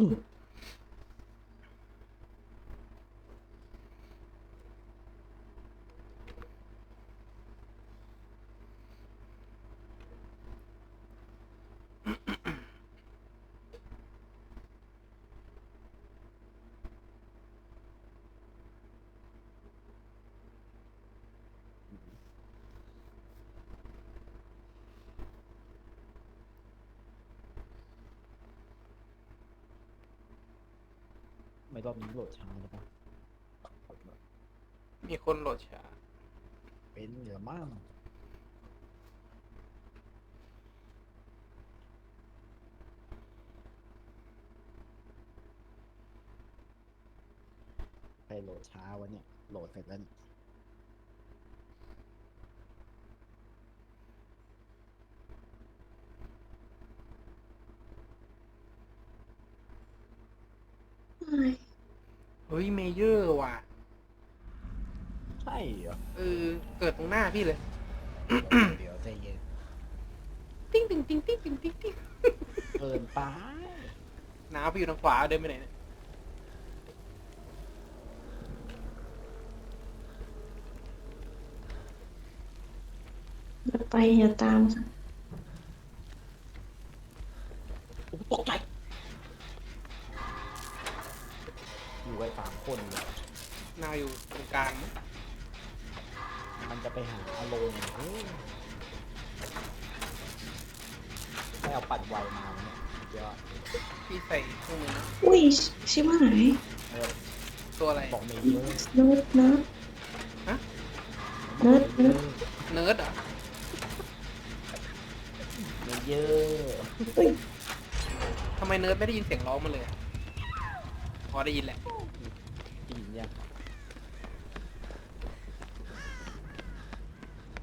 Hı. รอบนี้โหลดช้าหรือเปล่ามีคนโหลดช้าเป็นเหลือมั่งไปโหลดช้าวะเนี่ยโหลดเสร็จแล้วเนี่ย เฮ้ยเมเยอร์ว่ะ ใช่เหรอเออ เกิดตรงหน้าพี่เลย เดี๋ยวใจเย็นติ้งติ้งติ้งติ้งติ้งติ้งติ้งเกินไปน้าพี่อยู่ทางขวาเดินไปไหนเนี่ยอย่าไปอย่าตามค่ะโอ้ตกใจ อยู่ไว้สามคนเลยน้าอยู่ตรงกลางมั้งมันจะไปหาอารมณ์เฮ้ยให้เอาปัดไวมาวะเนี่ยเดี๋ยวพี่ใส่เครื่องมือนะอุ้ยชิบหายเออตัวอะไร บอกเมเยอร์เนิร์ดเนิร์ดฮะ เนิร์ดเนิร์ดเนิร์ดเหรอะเมเยอร์อุ้ยทำไมเนิร์ดไม่ได้ยินเสียงร้องมันเลยอะพอได้ยินแหละกิน ยัง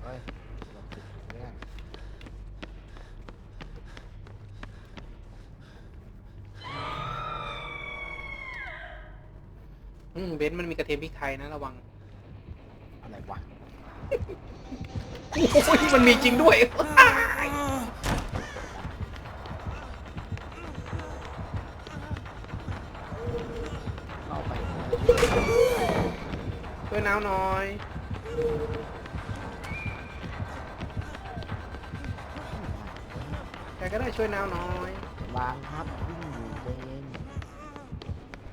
เฮ้ยเราติดเรื่องอืมเบนซ์มันมีกระเทียมพริกไทยนะระวัง อะไรวะ โอ้ยมันมีจริงด้วยาวหน่อยใครก็ได้ช่วยน้าวหน่อยวางครับวิ่งอยู่เวน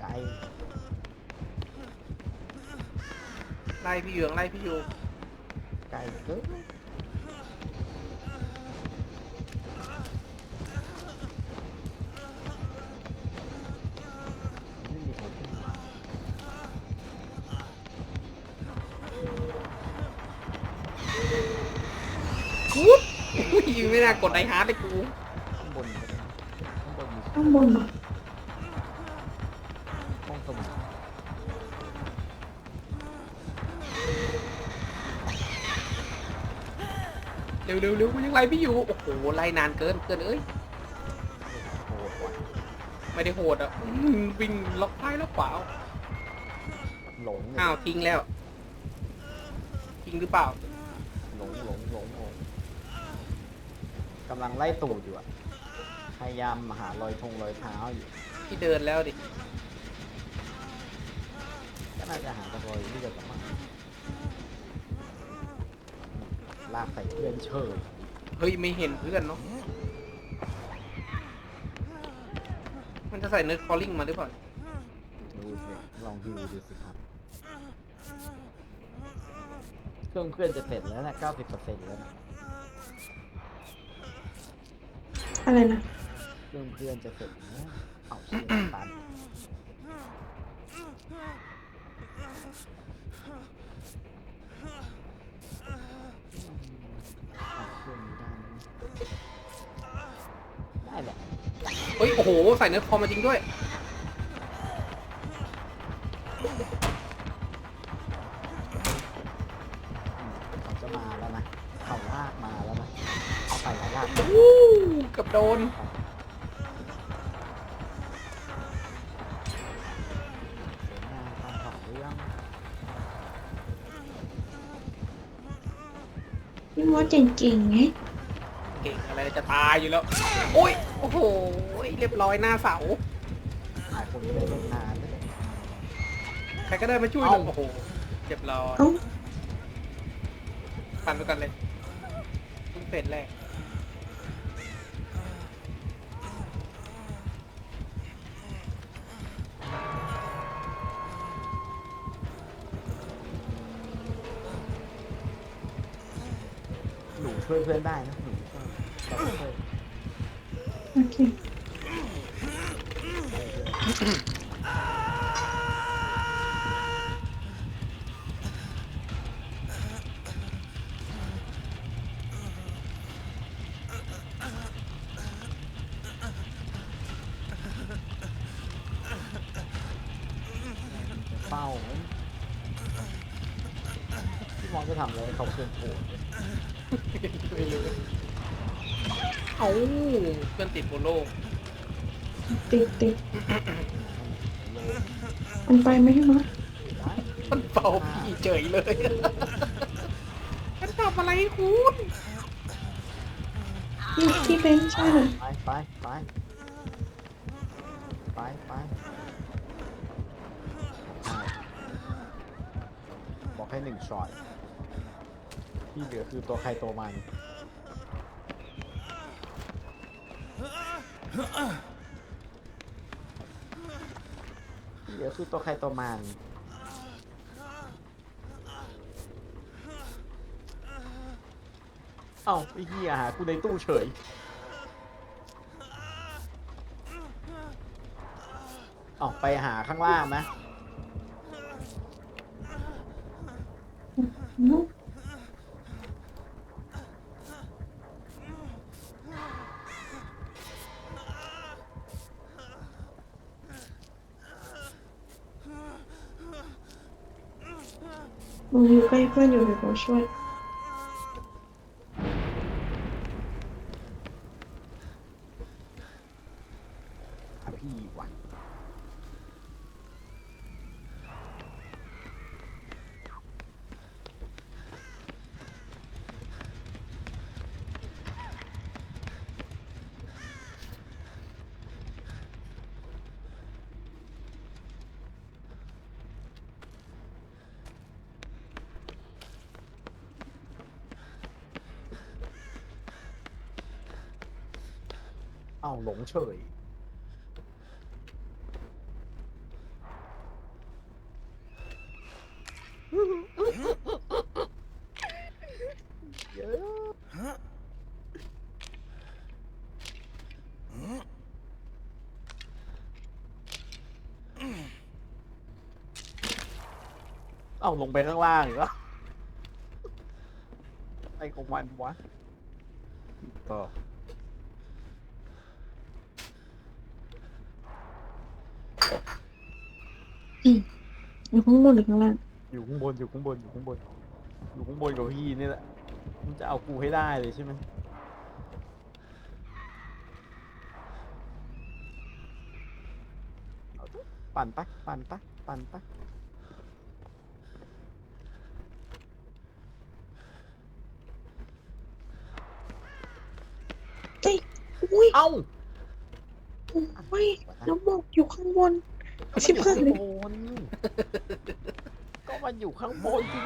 ไกลไล่พี่เหยืองไล่พี่อยู่ไกลเกิน กูดอุ้ยไม่น่ากดไอฮาร์ดเลยกูข้างบนก็ได้ข้างบนมีข้างบนเหรอห้องสมุดเร็วเร็วเร็วกูยังไล่พี่อยู่โอ้โหไล่นานเกินเกินเอ้ยโหดว่ะไม่ได้โหดอะอืมวิ่งล็อกซ้ายล็อกขวาหลงเลยอ้าวทิ้งแล้วทิ้งหรือเปล่า หลงหลงหลงหลง กำลังไล่ตูดอยู่อะพยายามหารอยทงรอยเท้าอยู่พี่เดินแล้วดิ ก็น่าจะหาตะรอยที่จะมาลากใส่เพื่อนเชยเฮ้ยไม่เห็นเพื่อนเนาะ มันจะใส่เนิร์ดคอลลิ่งมาหรือเปล่า ดูสิลองดูดูสิครับ เครื่องเพื่อนจะเสร็จแล้วนะ90%แล้วนะ อะไรนะเครื่องเพื่อนจะเสร็จแล้วเอาเชียตันเอาเครื่องนี้ได้ไหมได้แหละเฮ้ย โอ้โห ใส่เนิร์ดคอมาจริงด้วยเขาจะมาแล้วนะเขาลากมาแล้วนะเอาไปแล้วลากวู้เกับโดน เสียงานตามของเรื่องพี่มดเก่งๆไงเก่งอะไรจะตายอยู่แล้ว โอ้ย โอ้โห เรียบร้อยหน้าเสาหลายคนไม่ได้เล่นนานเลยใครก็ได้มาช่วยหน่อยเอ้าโอ้โหเจ็บรอยเอ้า ปั่นไปกันเลยเพิ่งเฟสแรก เพื่อนได้นะหนูช่วยแต่ไม่ช่วยโอเคเโบโลติดติดมันไปไหมพี่มอสได้มันเป่าพี่เฉยเลยฉันทำอะไรให้คุณพี่พี่เบนช่วยหน่อยไปไปไปไปไปอ่าบอกให้หนึ่งช็อตที่เหลือคือตัวใครตัวมัน เดี๋ยวคือตัวใครตัวมันเอ้าไอ้เหี้ยหากูในตู้เฉยออกไปหาข้างล่างไหม มึงอยู่ใกล้เพื่อนอยู่เดี๋ยวผมช่วย หาพี่วะเอ้าหลงเฉย เยอะเอ้าลงไปข้างล่างอีกแล้วไอ้ของมันวะก็อ ยู่ข้างบนหรือข้างล่างอยู่ข้างบนอยู่ข้างบนอยู่ข้างบนอยู่ข้างบนกับพี่นี่แหละมันจะเอากูให้ได้เลยใช่ไหมเอาเถอะปั่นไปปั่นไปปั่นไปเอ้ยอุ้ยเอ้าโอ้ยแล้วบอกอยู่ข้างบนก็ ชิมันบอยู่หายข้างเลยบนก็มันอยู่ข้างบนจริง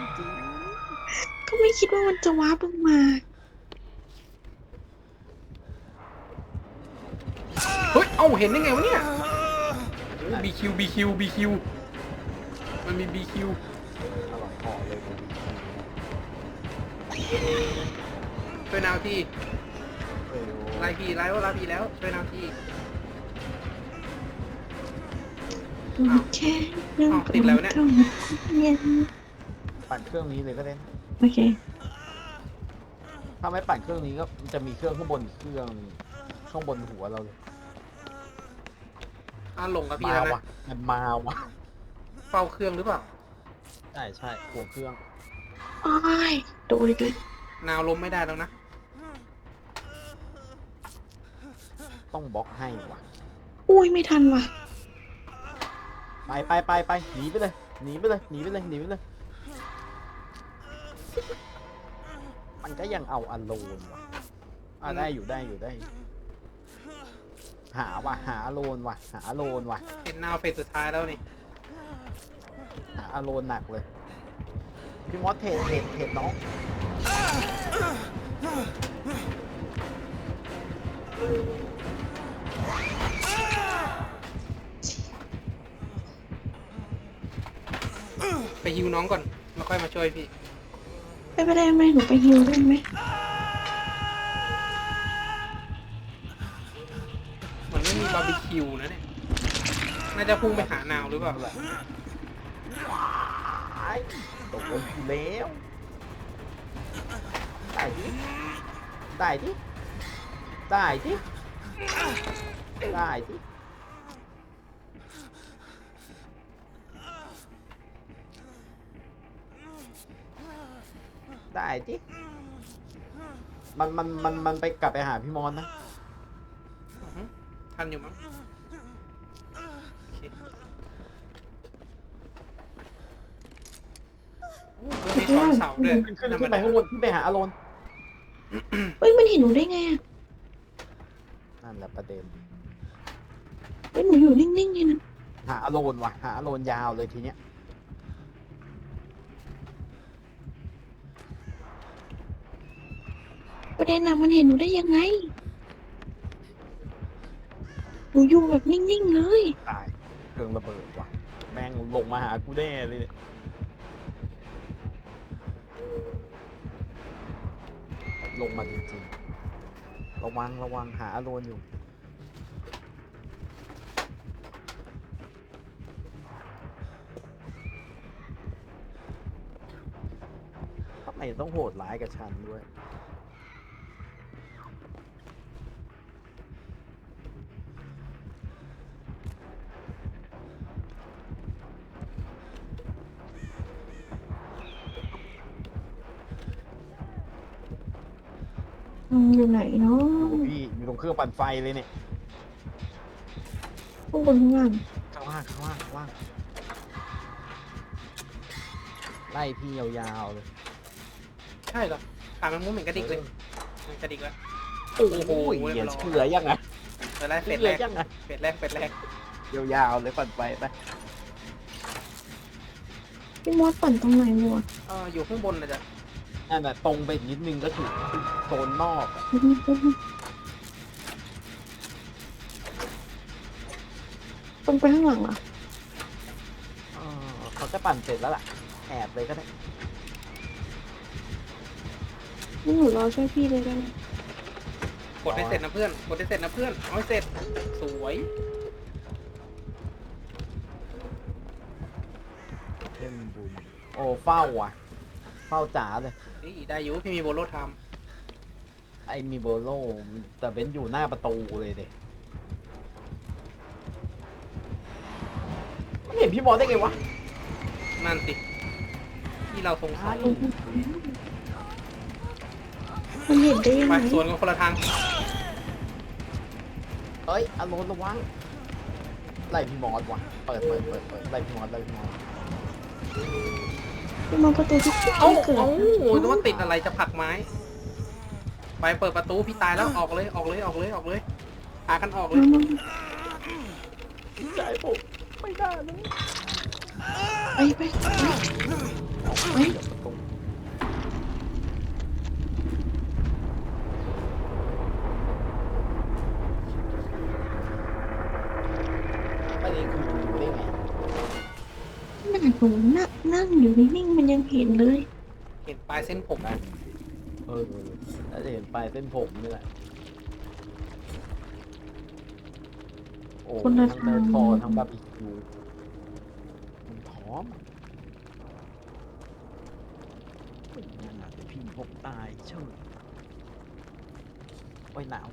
ก็ไม่คิดว่ามันจะวาร์ปลงมา เฮ้ย เอ้า เห็นได้ไงวะเนี่ยบีคิวบีคิวบีคิวมันมีบีคิวๆอร่อยพอเลยดูดิช่วยนาวทีเอ้ยโอ้ไล่พีไล่ว่าไล่พีแล้วช่วยนาวที แค่เรื่องอ้าวติดอะไรวะเนี่ยของเย็นปั่นเครื่องนี้เลยก็ได้นะโอเค ถ้าไม่ปั่นเครื่องนี้ก็มันจะมีเครื่องข้างบนอีกเครื่องหนึ่งข้างบนหัวเราเลยอะลงกับพี่มาแล้ววะนะมันมาวะเฝ้าเครื่องหรือเปล่า ใช่ใช่หัวเครื่องอ้ายโดนอีกแล้วนาวล้มไม่ได้แล้วนะ ต้องบล็อกให้วะอุ้ยไม่ทันว่ะ ไปไปไปไปหนีไปเลยหนีไปเลยหนีไปเลยหนีไปเลย มันก็ยังเอาอโลนวะอะได้อยู่ได้อยู่ได้อยู่หหาว่ะหาโลนว่ะ หาโลนว่ะเห็นนาวเฟสสุดท้ายแล้วนี่หาโลนหนักเลย พี่มอสเทรดเทรดเทรดน้อง ฮิวน้องก่อนแล้วค่อยมาช่วยพี่ ไม่เป็นไรไหมหนูไปฮิวได้ไหมมันไม่มีบาร์บีคิวนะเนี่ย น่าจะพุ่งไปหานาวหรือเปล่าไอ้ตกลงกูแล้วได้ดิได้ดิได้ดิได้ดิ ได้ดิมันมันมันมันไปกลับไปหาพี่มอนนะอือฮึทันอยู่มั้งโอเคโอ้เพิ่มมีสอนเสาด้วยขึ้นขึ้นธรรมขึ้นไปดาข้างบนขึ้นไปหาอารอนเฮ้ยมันเห็นหนูได้ไงอะนั่นแหละประเด็น เฮ้ยหนูอยู่นิ่งๆนี่นะหาอารอนว่ะ หาอารอนยาวเลยทีเนี้ย ประเด็นน่ะมันเห็นหนูได้ยังไง หนูอยู่แบบนิ่งๆเลย ตายเครื่องระเบิดว่ะ แม่งลงมาหากูแน่เลยเนี่ยลงมาจริงๆระวังระวังหาอารอนอยู่ ทำไมต้องโหดร้ายกับฉันด้วย อืมอยู่ไหนเนาะดูพี่อยู่ตรงเครื่องปั่นไฟเลยเนี่ย ข้างบนข้างล่างข้างล่างข้างล่างข้างล่างไล่พี่ยาวๆเลยใช่เหรอขามันมุ้งเหมือนกระดิกเลยมันกระดิกแล้ว โอ้โหเรีเหี้ยยบร้อยเชื่อยังไงเฟสแรกเฟเชื่สอแรกยังไงเฟสแรกเฟสแรกยาวๆเลยปั่นไฟไปพี่มอสปั่นตรงไหนหนูอะเอออยู่ข้างบนนะจ๊ะ นั่นน่ะตรงไปอีกนิดนึงก็ถึงโซนนอกอะตรงไปข้างหลังเหรอะเออเขาจะปั่นเสร็จแล้วล่ะ แอบเลยก็ได้ นี่หนูรอช่วยพี่เลยได้ไหมกดให้เสร็จนะเพื่อนกดให้เสร็จนะเพื่อนเอาให้เสร็จสวยเล่นบุญโอ้เฝ้าว่ะ เฝ้าจ๋าเลย นี่ได้อยู่พี่มีโบโลไทม์ไอ้มีโบโลแต่เป็นอยู่หน้าประตูเลยเด็ไม่เห็นพี่บอลได้ไงวะนั่นสิที่เราสงสัยมันเห็นได้ยังไปไงสวนกันคนละทางเอ้ยอารมณ์ระวังไล่พี่มอสว่ะเปิดเปิดเปิดเปิดไล่พี่มอสไล่พี่มอสพี่ มอสประตูที่เอ้าเกิดเอ้านึกว่าติดอะไรจะผลักไม้ ไปเปิดประตูพี่ตายแล้วออกเลยออกเลยออกเลยออกเลยพากันออกเลยมามาใจผมไม่ได้เลยไปไปไปไป เดี๋ยวประตูประเด็นคือมันดูได้ไง หน้าหนูนั่งนั่ง อยู่นิ่งๆมันยังเห็นเลย เห็นปลายเส้นผมเออน่าจะเห็นปลายเส้นผมนี่แหละโอ้คนละทั้งเดินทางคอทั้งบาร์บีคิวมันพร้อมเฮ้ยนั่นน่ะเดี๋ยวพี่พกตายเชิดโอ้ยหนาว